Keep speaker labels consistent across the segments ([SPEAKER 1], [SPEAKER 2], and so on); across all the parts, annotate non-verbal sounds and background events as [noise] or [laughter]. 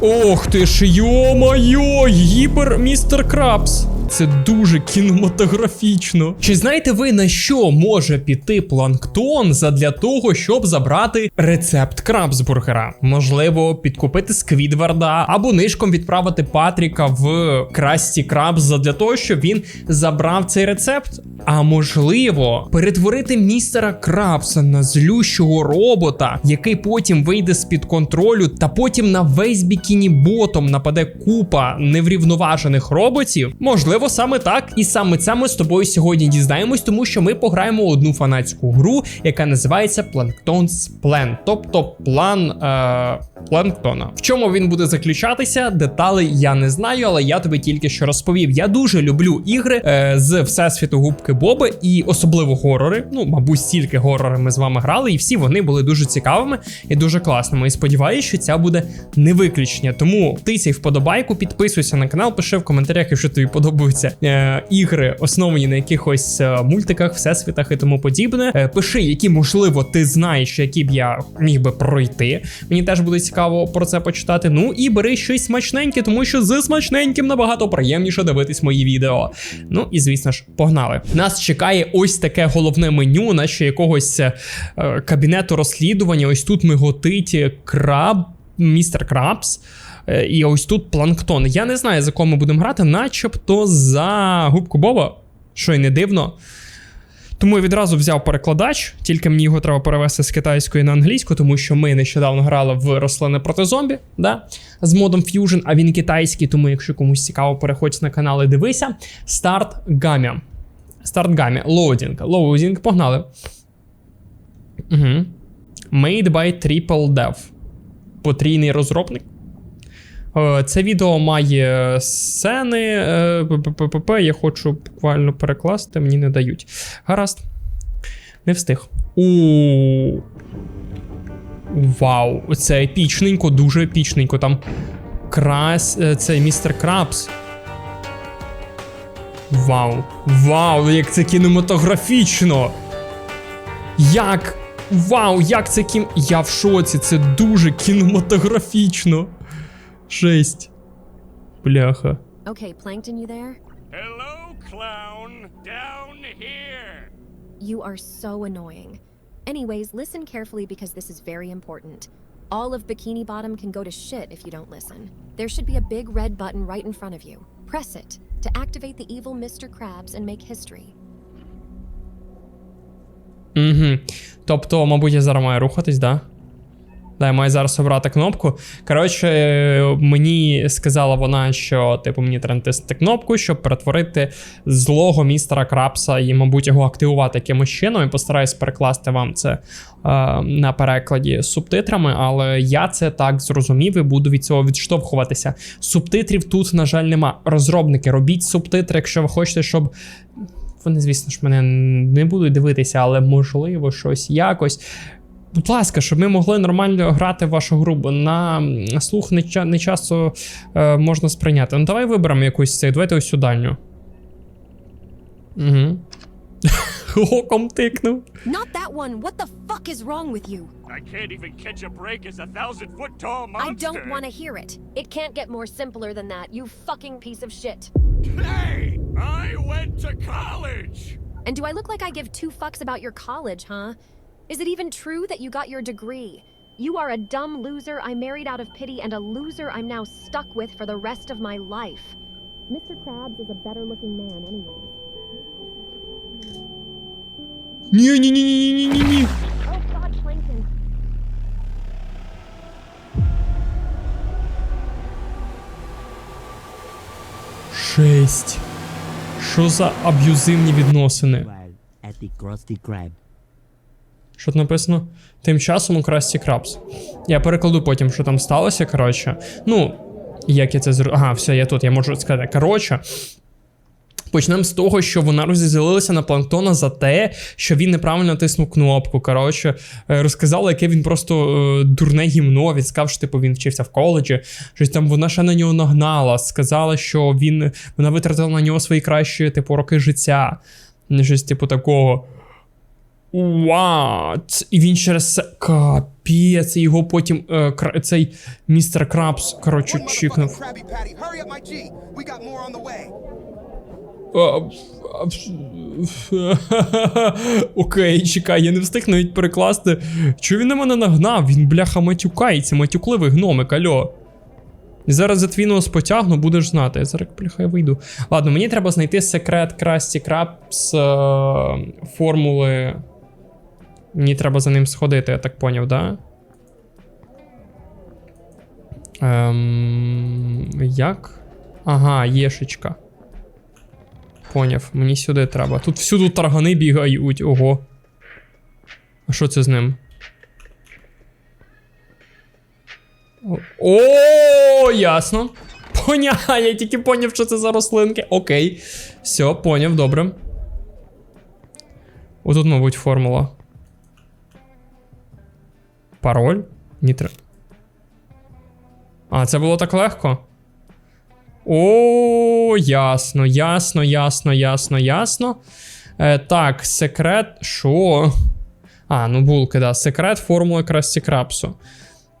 [SPEAKER 1] Ох ти ж, йо-майо, гіпер містер Крабс. Це дуже кінематографічно. Чи знаєте ви на що може піти планктон задля того, щоб забрати рецепт крабсбургера? Можливо, підкупити Сквідварда або нишком відправити Патріка в Красті Крабс задля того, щоб він забрав цей рецепт? А можливо, перетворити містера Крабса на злющого робота, який потім вийде з-під контролю, та потім на весь бікіні ботом нападе купа неврівноважених роботів. Можливо, саме так, і саме це ми з тобою сьогодні дізнаємось, тому що ми пограємо одну фанатську гру, яка називається Plankton's Plan, тобто план е- планктона. В чому він буде заключатися? Деталей я не знаю, але я тобі тільки що розповів. Я дуже люблю ігри е, з всесвіту губки Боби і особливо горори. Ну, мабуть, стільки горори ми з вами грали, і всі вони були дуже цікавими і дуже класними. І сподіваюся, що ця буде не виключення. Тому тисяй вподобайку, підписуйся на канал, пиши в коментарях, якщо тобі подобаються е, ігри, основані на якихось е, мультиках, всесвітах і тому подібне. Е, пиши, які можливо ти знаєш, які б я міг би пройти. Мені теж буде цікаво про це почитати. Ну і бери щось смачненьке, тому що з смачненьким набагато приємніше дивитись мої відео. Ну і звісно ж, погнали. Нас чекає ось таке головне меню, наче якогось е, кабінету розслідування. Ось тут миготить краб, містер Крабс. Е, І ось тут планктон. Я не знаю, за кого ми будемо грати, начебто за губку Боба, що й не дивно. Тому я відразу взяв перекладач, тільки мені його треба перевести з китайської на англійську, тому що ми нещодавно грали в рослини проти зомбі, да? з модом Fusion, а він китайський, тому якщо комусь цікаво, переходь на канал і дивися. Старт гамя. Старт гамя. Лоудінг. Лоудінг, погнали. Угу. Made by Triple Dev. Потрійний розробник. Е, Це відео має сцени. е. Я хочу буквально перекласти, мені не дають. Гаразд. Не встиг. У. Вау, це епічненько, дуже епічненько. Там крас. е, Це містер Крабс. Вау. Вау, як це кінематографічно! Як? Вау, як це кін. Я в шоці, це дуже кінематографічно. Жесть. Бляха.
[SPEAKER 2] Okay, Plankton, you there?
[SPEAKER 3] Hello, clown. Down here.
[SPEAKER 2] You are so annoying. Anyways, listen carefully because this is very important. All of Bikini Bottom can go to shit if you don't listen. There should be a big red button right in front of you. Press it to activate the evil Mr. Krabs and make history.
[SPEAKER 1] Угу. Тобто, мабуть, я зараз маю рухатись, да? Да, я маю зараз обрати кнопку. Коротше, мені сказала вона, що типу мені треба натиснути кнопку, щоб перетворити злого містера Крабса і, мабуть, його активувати якимось чином. І постараюсь перекласти вам це е, на перекладі з субтитрами, але я це так зрозумів і буду від цього відштовхуватися. Субтитрів тут, на жаль, нема. Розробники, робіть субтитри, якщо ви хочете, щоб. Вони, звісно ж, мене не будуть дивитися, але можливо щось якось. Будь ласка, щоб ми могли нормально грати в вашу гру, бо на слух не, ча- не часто е, можна сприйняти. Ну давай виберемо якусь цей. Давайте ось цю дальню. Угу. Оком тикнув.
[SPEAKER 2] Not that one! What the fuck is wrong with you?
[SPEAKER 3] I can't even catch a break as a thousand foot tall monster.
[SPEAKER 2] I don't want to hear it. It can't get more simpler than that, you fucking piece of shit.
[SPEAKER 3] Hey, I went to college.
[SPEAKER 2] And do I look like I give two fucks about your college, huh? Is it even true that you got your degree? You are a dumb loser I married out of pity and a loser I'm now stuck with for the rest of my life. Mr. Krabs is a better looking man, anyway.
[SPEAKER 1] Ні, ні, ні, ні, ні, ні, ні.
[SPEAKER 2] Oh god, Plankton.
[SPEAKER 1] Шесть. Що за аб'юзивні відносини?
[SPEAKER 4] While at the Krusty Krab.
[SPEAKER 1] Що тут написано? Тим часом у Красті Крабс. Я перекладу потім, що там сталося. Коротше. Ну, як я це зро... Ага, все, я тут, я можу сказати. Коротше. Почнемо з того, що вона розділилася на планктона за те, що він неправильно натиснув кнопку. Коротше, е, розказала, яке він просто е, дурне гімно. Він сказав, що типу він вчився в коледжі. Щось там вона ще на нього нагнала. Сказала, що він вона витратила на нього свої кращі, типу, роки життя. Щось типу такого. What? І він через це. Капець, його потім е, кра- цей містер Крабс, коротше, чікнув. [laughs] Окей, чекай, я не встиг навіть перекласти. Чого він на мене нагнав? Він бляха матюкається, матюкливий гномик, альо. І зараз за твій нос потягну, будеш знати. Я зараз бляха я вийду. Ладно, мені треба знайти секрет Красті Крабс е, формули. Мені треба за ним сходити, я так поняв, да? Ем, як? Ага, єшечка. Поняв, мені сюди треба. Тут всюди таргани бігають, ого. А що це з ним? О, ясно. Поняв, я тільки поняв, що це за рослинки. Окей. Все, поняв, добре. Отут, мабуть, формула. Пароль? Ні, треба. А, це було так легко? О, ясно, ясно, ясно, ясно, ясно. Е, так, секрет. Що? А, ну булки, да. Секрет формули Красті Крапсу.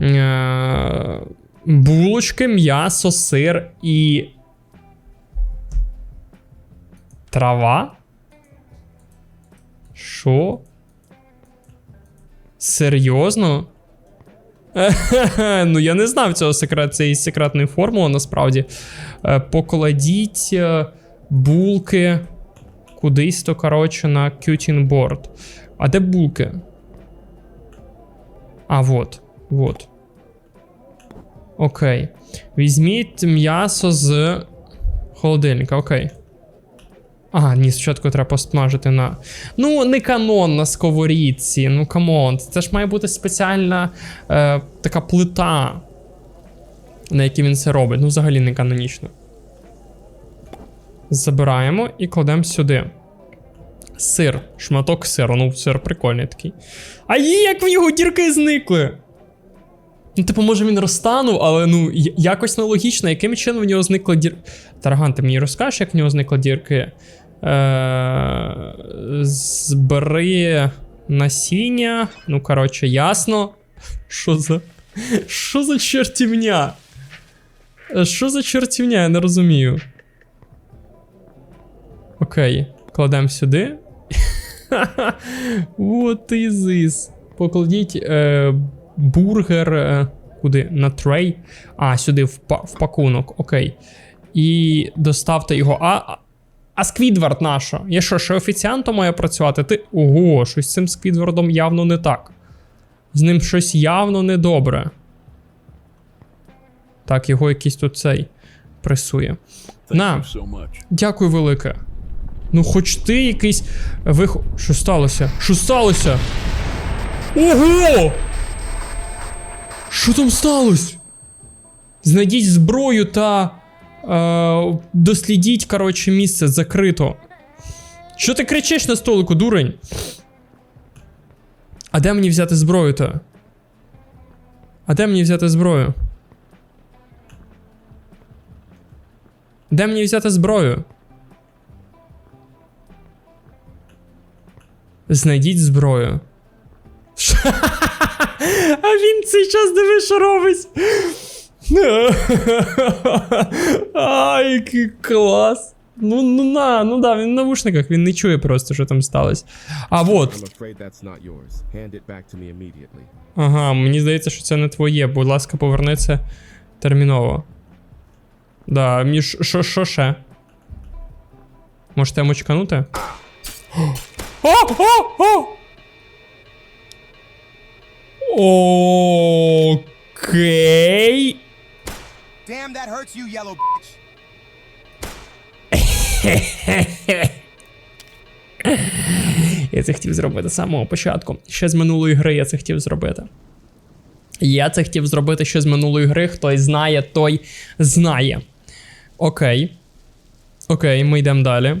[SPEAKER 1] Е, булочки, м'ясо, сир і. Трава? Що? Серйозно? [laughs] ну, я не знав цього секрет, цієї секретної формули насправді. Е, покладіть е, булки кудись то, коротше, на board. А де булки? А, вот. Вот. Окей. Візьміть м'ясо з холодильника, окей. Ага, ні, спочатку треба посмажити на. Ну, не канон на сковорідці. Ну камон. Це ж має бути спеціальна е, така плита, на якій він це робить. Ну, взагалі не канонічно. Забираємо і кладемо сюди. Сир. Шматок сиру. Ну, сир прикольний такий. А є, як в його дірки зникли. Ну, типу, може він розтанув, але ну, якось нелогічно, яким чином в нього зникла дір. Тарган, ти мені розкажеш, як в нього зникла дірки? Е, збери насіння. Ну, коротше, ясно. Що за. Що за чертівня? Що за чертівня? Я не розумію. Окей, кладемо сюди. What is this? Покладіть е, бургер. Е, куди? На трей. А, сюди в, в пакунок. Окей. І доставте його. А, а- Сквідвард наша? Я що, ще офіціантом має працювати? Ти. Ого, щось з цим Сквідвардом явно не так. З ним щось явно недобре. Так, його якийсь тут цей пресує. На.
[SPEAKER 3] so.
[SPEAKER 1] Дякую велике. Ну, хоч ти якийсь вих... Що сталося? Що сталося? Ого! Що там сталося? Знайдіть зброю та. Е, дослідіть, коротше, місце закрито. Що ти кричиш на столику, дурень? А де мені взяти зброю то? А де мені взяти зброю? Де мені взяти зброю? Знайдіть зброю. [laughs] А він цей час диви, що робить. [laughs] Ай, який клас. Ну, ну на, ну да, він в навушниках, він не чує просто, що там сталося. А вот. Ага, мені здається, що це не твоє. Будь ласка, поверни це терміново. Да, мені що що ще? Можете мочканути? [gasps] О, о, о! Окей.
[SPEAKER 5] Damn, that hurts you, yellow bitch. [laughs]
[SPEAKER 1] Я це хотів зробити з самого початку. Ще з минулої гри я це хотів зробити. Я це хотів зробити ще з минулої гри. Хтось знає, той знає. Окей. Окей, ми йдемо далі.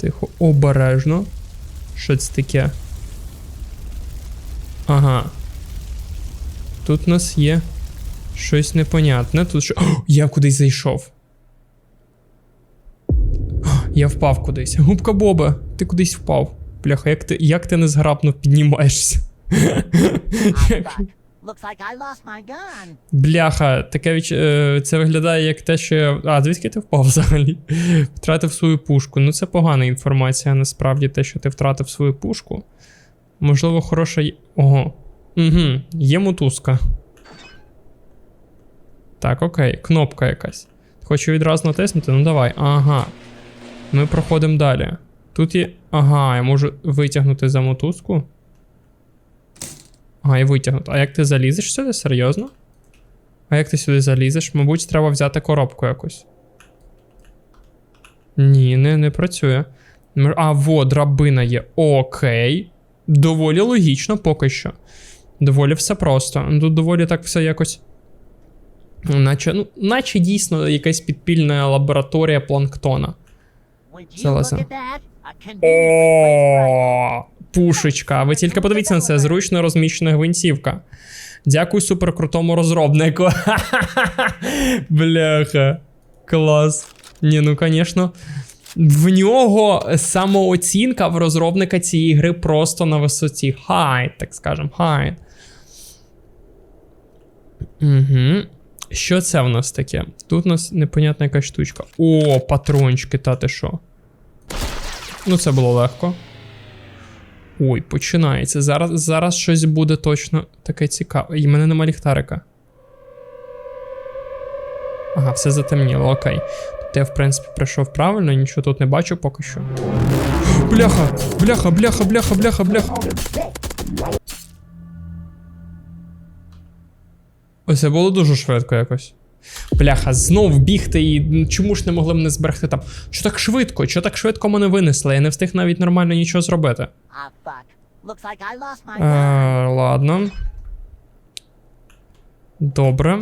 [SPEAKER 1] Тихо, обережно. Що це таке? Ага. Тут у нас є щось непонятне. Тут що. О, я кудись зайшов. Я впав кудись. Губка Боба, ти кудись впав. Бляха, як ти, як ти незграбно піднімаєшся? Бляха, таке відч... е, це виглядає як те, що. я- А, звідки ти впав взагалі? Втратив свою пушку. Ну, це погана інформація, насправді, те, що ти втратив свою пушку. Можливо, хороша. Ого. Угу, є мотузка. Так, окей, кнопка якась. Хочу відразу натиснути, ну давай. Ага. Ми проходимо далі. Тут є. Ага, я можу витягнути за мотузку. Ага, і витягнути. А як ти залізеш сюди? Серйозно? А як ти сюди залізеш? Мабуть, треба взяти коробку якусь. Ні, не, не працює. А, во, драбина є. Окей. Доволі логічно поки що. Доволі все просто. Ну, Тут доволі так все якось. Наче, ну, наче дійсно якась підпільна лабораторія планктона.
[SPEAKER 6] Would you
[SPEAKER 1] Залазим.
[SPEAKER 6] look at that? A convenient place
[SPEAKER 1] О, пушечка. Ви тільки подивіться на це, зручно розміщена гвинтівка. Дякую суперкрутому розробнику. [laughs] Бляха. Клас. Ні, ну звісно. В нього самооцінка в розробника цієї гри просто на висоті. Хайт, так скажем, хайт. Угу. Що це в нас таке? Тут у нас непонятна якась штучка. О, патрончики, та ти що? Ну, це було легко. Ой, починається. Зараз, зараз щось буде точно таке цікаве. І мене нема ліхтарика. Ага, все затемніло, окей. Тобто я, в принципі, прийшов правильно, нічого тут не бачу поки що. Бляха! Бляха, бляха, бляха, бляха, бляха. Ось це було дуже швидко якось. Бляха, знов бігти і чому ж не могли мене зберегти там? Що так швидко? Що так швидко мене винесли? Я не встиг навіть нормально нічого зробити.
[SPEAKER 6] Ah.
[SPEAKER 1] Е, ладно. Добре.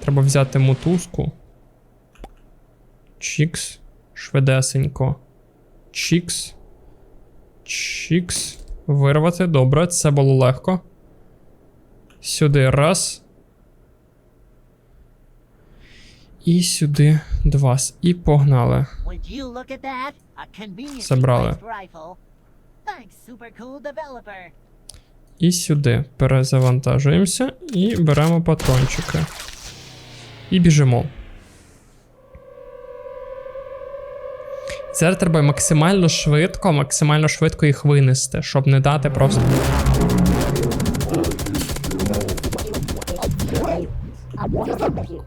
[SPEAKER 1] Треба взяти мотузку. Чікс. Швидесенько. Чікс. Чікс. Вирвати. Добре, це було легко. Сюди раз. І сюди два. І погнали. Забрали. І сюди перезавантажуємося і беремо патрончики. І біжимо. Зараз треба максимально швидко, максимально швидко їх винести, щоб не дати просто.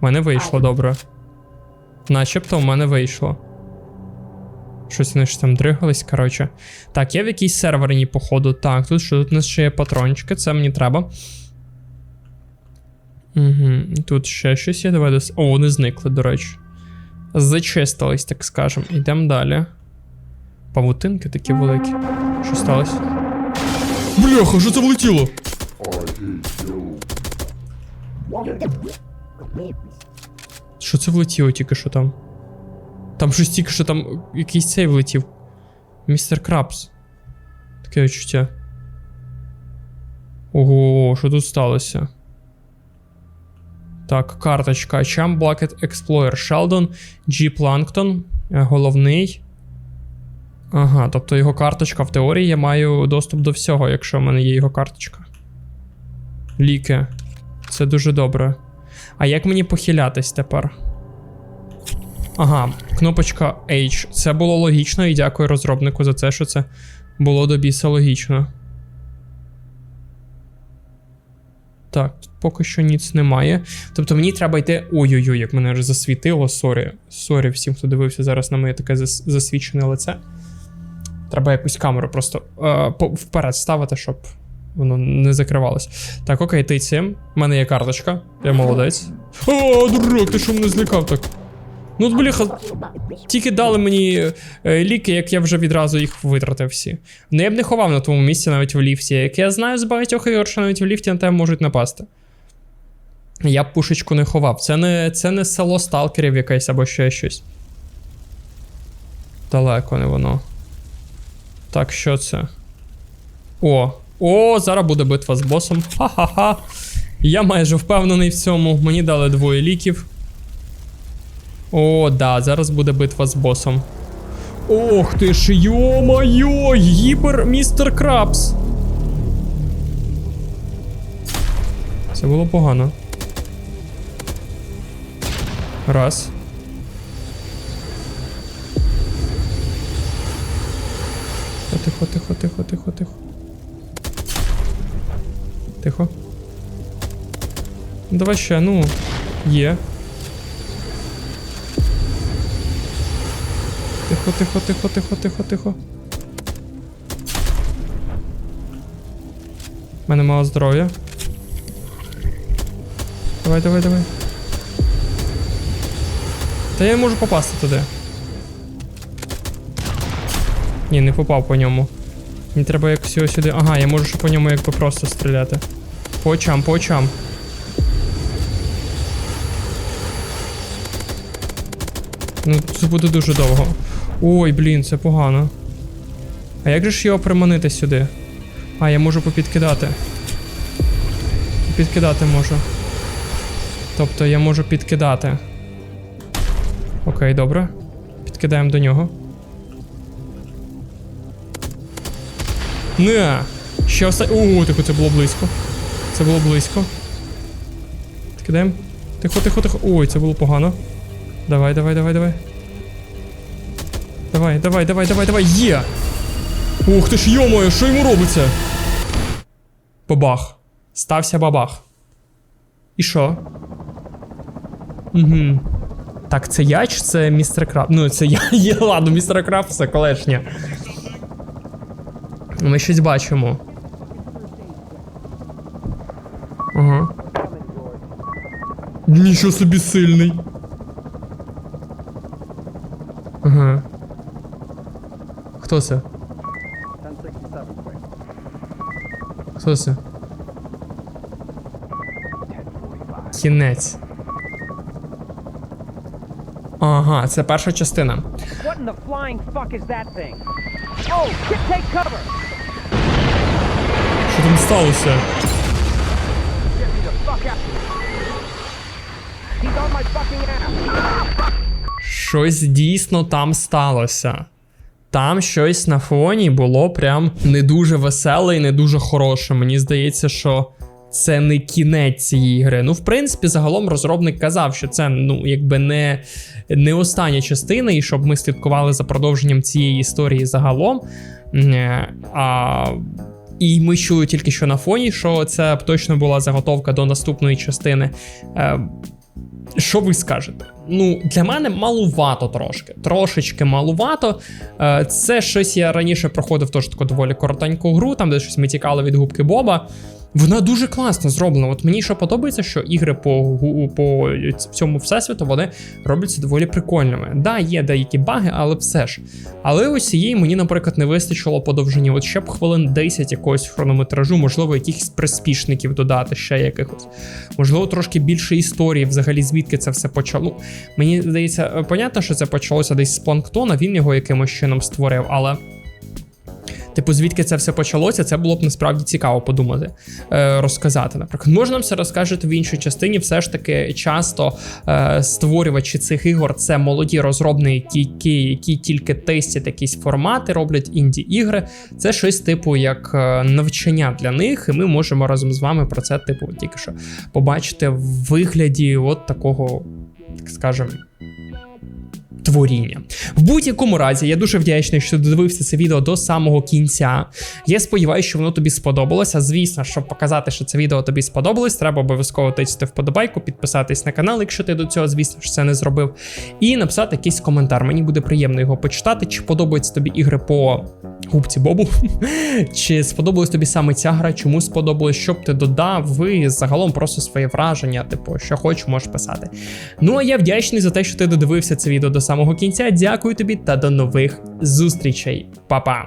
[SPEAKER 1] У мене вийшло добре. Начебто у мене вийшло. Щось вони ж там дригались, коротше. Так, я в якійсь серверній, походу. Так, тут що тут у нас ще є патрончики, це мені треба. Угу, тут ще щось є. Давай дос. О, вони зникли, до речі. Зачистились, так скажем. Йдемо далі. Павутинки такі великі. Що сталося? Бляха, що це влетіло? Що це влетіло тільки що там? Там щось тільки що там якийсь цей влетів. Містер Крабс. Таке відчуття. Ого, що тут сталося? Так, карточка. Cham Bucket Explorer Sheldon G. Plankton. Головний. Ага, тобто його карточка в теорії я маю доступ до всього, якщо в мене є його карточка. Ліки. Це дуже добре. А як мені похилятись тепер? Ага, кнопочка H. Це було логічно, і дякую розробнику за це, що це було до біса логічно. Так, тут поки що ніц немає. Тобто мені треба йти. Ой-ой-ой, як мене вже засвітило. Сорі. Сорі всім, хто дивився зараз на моє таке зас- засвічене лице. Треба якусь камеру просто е, вперед ставити, щоб воно не закривалось. Так, окей, ти цим. У мене є карточка. Я молодець. О, дурак, ти що мене злякав так? Ну, бляха, тільки дали мені е, ліки, як я вже відразу їх витратив всі. Ну я б не ховав на тому місці навіть в ліфті. Як я знаю з багатьох ігор, що навіть в ліфті на тебе можуть напасти. Я б пушечку не ховав. Це не, це не село сталкерів якесь або ще щось. Далеко не воно. Так, що це? О, о, зараз буде битва з босом. Ха-ха-ха. Я майже впевнений в цьому. Мені дали двоє ліків. О, да, зараз буде битва з босом. Ох ти ж, йо-майо, гіпер містер Крабс. Це було погано. Раз. Тихо, тихо, тихо, тихо, тихо. Тихо. Ну, Давай ще, ну. Є. Тихо, тихо, тихо, тихо, тихо, тихо. У мене мало здоров'я. Давай, давай, давай. Та я не можу попасти туди. Ні, не попав по ньому. Мені треба якось його сюди. Ага, я можу ще по ньому якби просто стріляти. По очам, по очам. Ну, це буде дуже довго. Ой, блін, це погано. А як же ж його приманити сюди? А, я можу попідкидати. Підкидати можу. Тобто я можу підкидати. Окей, добре. Підкидаємо до нього. Не! Ще оста... О, тихо, це було близько. Це було близько. Підкидаємо. Тихо, тихо, тихо. Ой, це було погано. Давай, давай, давай, давай. Давай, давай, давай, давай, давай, є! Ух ти ж йомою, що йому робиться? Бабах. Стався бабах. І що? Угу. Так, це я чи це містер Краб? Ну, це я. [laughs] Є, ладно, містер Краб це колишня. Ми щось бачимо. Нічого собі сильний. Ага. Хто це? Хто це? Кінець. Ага, це перша частина.
[SPEAKER 7] What in the flying fuck is that thing? Oh, shit, take cover!
[SPEAKER 1] Що там сталося?
[SPEAKER 7] Get me the fuck out! He's on my fucking ass!
[SPEAKER 1] Щось дійсно там сталося. Там щось на фоні було прям не дуже веселе і не дуже хороше. Мені здається, що це не кінець цієї гри. Ну, в принципі, загалом розробник казав, що це ну, якби не, не остання частина, і щоб ми слідкували за продовженням цієї історії загалом. Е, А, і ми чули тільки що на фоні, що це точно була заготовка до наступної частини. Що ви скажете? Ну, для мене малувато трошки. Трошечки малувато. Е, Це щось я раніше проходив теж таку доволі коротеньку гру, там де щось ми тікали від губки Боба. Вона дуже класно зроблена. От мені що подобається, що ігри по, по цьому всесвіту вони робляться доволі прикольними. Да, є деякі баги, але все ж. Але ось цієї мені, наприклад, не вистачило по довжині. От ще б хвилин 10 якогось хронометражу, можливо, якихось приспішників додати, ще якихось. Можливо, трошки більше історії, взагалі, звідки це все почало. Мені здається, е, понятно, що це почалося десь з планктона, він його якимось чином створив, але. Типу, звідки це все почалося, це було б насправді цікаво подумати, е, розказати. Наприклад, можна все розкажете в іншій частині. Все ж таки, часто е, створювачі цих ігор це молоді розробники, які, які тільки тестять якісь формати, роблять інді-ігри. Це щось типу як е, навчання для них, і ми можемо разом з вами про це, типу, тільки що побачити в вигляді от такого, так скажемо творіння. В будь-якому разі, я дуже вдячний, що додивився це відео до самого кінця. Я сподіваюся, що воно тобі сподобалося. Звісно, щоб показати, що це відео тобі сподобалось, треба обов'язково тицяти вподобайку, підписатись на канал, якщо ти до цього, звісно ж, це не зробив. І написати якийсь коментар. Мені буде приємно його почитати. Чи подобаються тобі ігри по губці Бобу? [laughs] Чи сподобалась тобі саме ця гра? Чому сподобалось? Що б ти додав? І загалом просто своє враження, типу, що хочеш, можеш писати. Ну а я вдячний за те, що ти додивився це відео до самого кінця. Дякую тобі та до нових зустрічей. Па-па!